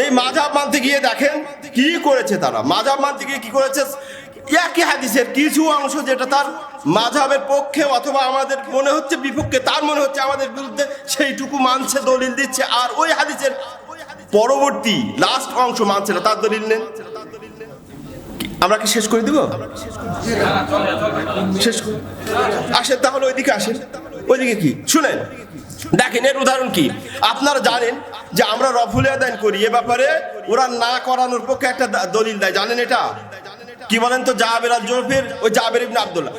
এই মাঝাব মানতে গিয়ে দেখেন কি করেছে তারা। মাঝাব মানতে গিয়ে কি করেছে? একই হাদিসের কিছু অংশ যেটা তার মাঝাবের পক্ষে অথবা আমাদের মনে হচ্ছে বিপক্ষে, তার মনে হচ্ছে আমাদের বিরুদ্ধে সেইটুকু মানছে, দলিল দিচ্ছে। আর ওই হাদিসের পরবর্তী লাস্ট অংশ মানছে না, তার দলিল নেন আমরা কি শেষ করে দিব? শেষ আসেন, তাহলে ওইদিকে আসেন। ওইদিকে কি? শুনেন। দেখেন, এর উদাহরণ কি? আপনারা জানেন যে আমরা রফুল আদান করি, এ ব্যাপারে ওরা না করানোর পক্ষে একটা দলিল দেয়। জানেন এটা? কি বলেন তো? জাবের আল জোফের ওই জাবের ইবনে আব্দুল্লাহ।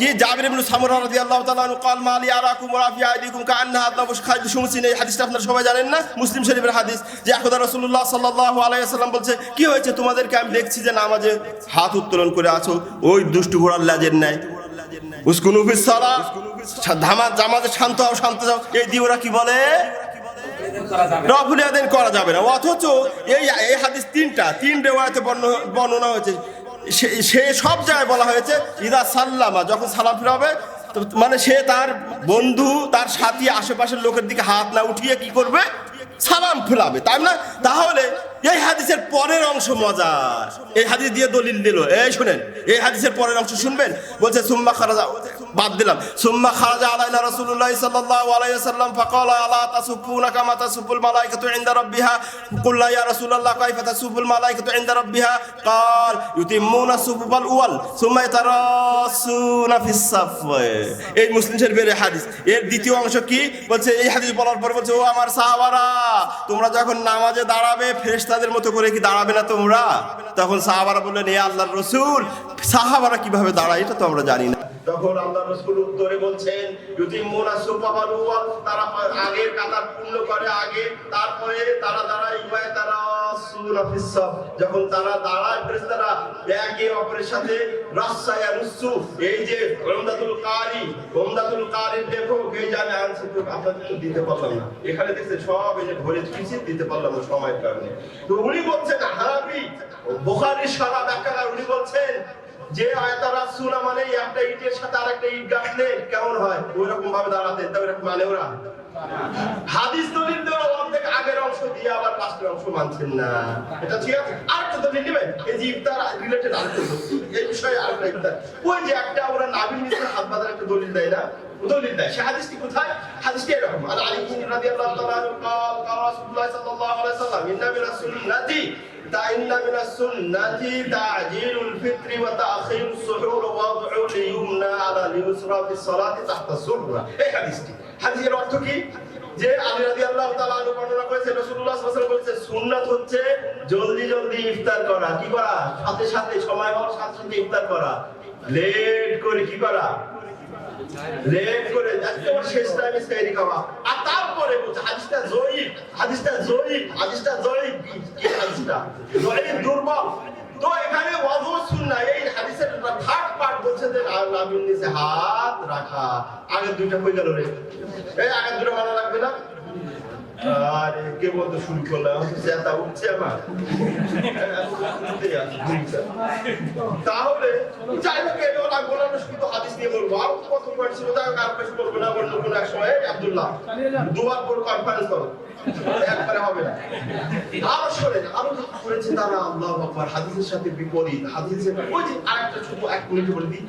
কি? জাবের ইবনে সামরা রাদিয়াল্লাহু তাআলা আনহু কাল, মালি আরাকুম ওয়া ফি আইদিকুম কান্না আদনাবুস খাজ শুনছেন এই হাদিসটা আপনারা সবাই জানেন না? মুসলিম শরীফের হাদিস, যে একদা রাসূলুল্লাহ সাল্লাল্লাহু আলাইহি ওয়াসাল্লাম বলছে, কি হয়েছে তোমাদেরকে? আমি দেখছি যে নামাজে হাত উত্তোলন করে আছো, ওই দুষ্ট ঘোড়ার লাজের ন্যায় ধামা শান্ত শান্ত কি বলে? করা যাবে না। অথচ এই হাদিস তিনটা বর্ণনা হয়েছে। সে- সব জায়গায় বলা হয়েছে সাল্লামা যখন সালাম ফিরাবে মানে সে তার বন্ধু, তার সাথী, আশেপাশের লোকের দিকে হাত না উঠিয়ে কি করবে? সালাম ফেরাবে তাই না? তাহলে এই হাদিসের পরের অংশ মজা। এই হাদিস দিয়ে দলিল দিল। এই শুনেন, এই হাদিসের পরের অংশ শুনবেন? বলছে, সুম্মা খারাজা বাদ দিলাম সুম্মা খারাজা আলাইনা রাসূলুল্লাহ সাল্লাল্লাহু আলাইহি ওয়াসাল্লাম ফাকালা আলা তাসুফুনা কামা তাসুফুল মালাইকাতু ইনদা রাব্বিহা কুল্লা ইয়া রাসূলুল্লাহ কাইফা তাসুফুল মালাইকাতু ইনদা রাব্বিহা قال ইউতিমুনা সুফুল আউয়াল সুম্মা ইয়াতারাসুনা ফিস সাফ এই মুসলিম শরীফের এই হাদিস এর দ্বিতীয় অংশ কি বলছে এই হাদিস বলার পর বলছে ও আমার সাহাবারা তোমরা যখন নামাজে দাঁড়াবে ফেরেশতাদের মতো করে কি দাঁড়াবে না তোমরা তখন সাহাবারা বললেন এ আল্লাহর রসুল সাহাবারা কিভাবে দাঁড়ায় এটা তো আমরা জানি না তখন আল্লাহ রসুল উত্তরে বলছেন যদি মোনাসুপাবাল ওয়াল তারা আগের কাতার পূর্ণ করে আগে, তারপরে তারা দাঁড়ায়, ইমায় তারা। যখন তারা দাঁড়ায় এখানে সব দিতে পারলাম সময়ের কারণে উনি বলছেন সারা ব্যাখ্যা, উনি বলছেন যে আয়তারা সুনা মানে একটা ইটের সাথে আরেকটা ইট গাঁথলে কেমন হয়? ওই রকম ভাবে দাঁড়াতে তবে এরকম মানে ওরা। হাদিস দলিল দেওয়া অর্ধেক আগের অংশ দিয়ে আবার লাস্টের অংশ মানছেন না। এটা ঠিক আছে? আর তো দলিল নেবেন, এই যে ইফতার রিলেটেড আরেকটা। এই বিষয়ে আরেকটা ইফতার। ওই যে একটা ওরা নাবিল নিচে হাত বাঁধার একটা দলিল দেয় না? দলিল দেয় সে হাদিসটি কোথায় হাদিসটি এরকম আর আলী বিন রাদিয়াল্লাহু তাআলা আনহু قال قال رسول الله صلى الله عليه وسلم ان من السنه إن من السنة تعجيل الفطر وتأخير السحور ووضع اليمنى على اليسرى في الصلاة تحت السرة এই হাদিসটি হাদিসের অর্থ কি যে আলী রাদিয়াল্লাহু তাআলা আনহু বর্ণনা করেছেন রাসূলুল্লাহ সাল্লাল্লাহু আলাইহি ওয়াসাল্লাম বলেছেন সুন্নাত হচ্ছে জলদি জলদি ইফতার করা কি করা সাথে সাথে সময় হওয়ার সাথে সাথে ইফতার করা লেট করে কি করা করে শেষ খাওয়া আর তারপরে বলছে হাদিসটা হাদিসটা হাদিসটা হাদিসটা দুর্বল তো এখানে ওয়াজু সুন্নাহ এই হাদিসের থার্ড পার্ট বলছে যে নাবির নিচে হাত রাখা আগের দুইটা কই গেল রে এই আগের দুটো মানা লাগবে না আরে কে বলতে শুরু করলাম চেতা উঠছে আমার। তাহলে যাই হোক হাদিস নিয়ে বলব। আর কত পয়েন্ট ছিল তাই বলব না এক সময় আব্দুল্লাহ দুবার কনফারেন্স করো। একবারে হবে না। আরও শোনেন আরও করেছে তারা, আল্লাহ আকবার, হাদিসের সাথে বিপরীত। হাদিসের ওই যে আরেকটা ছোট এক মিনিট বলে দিই।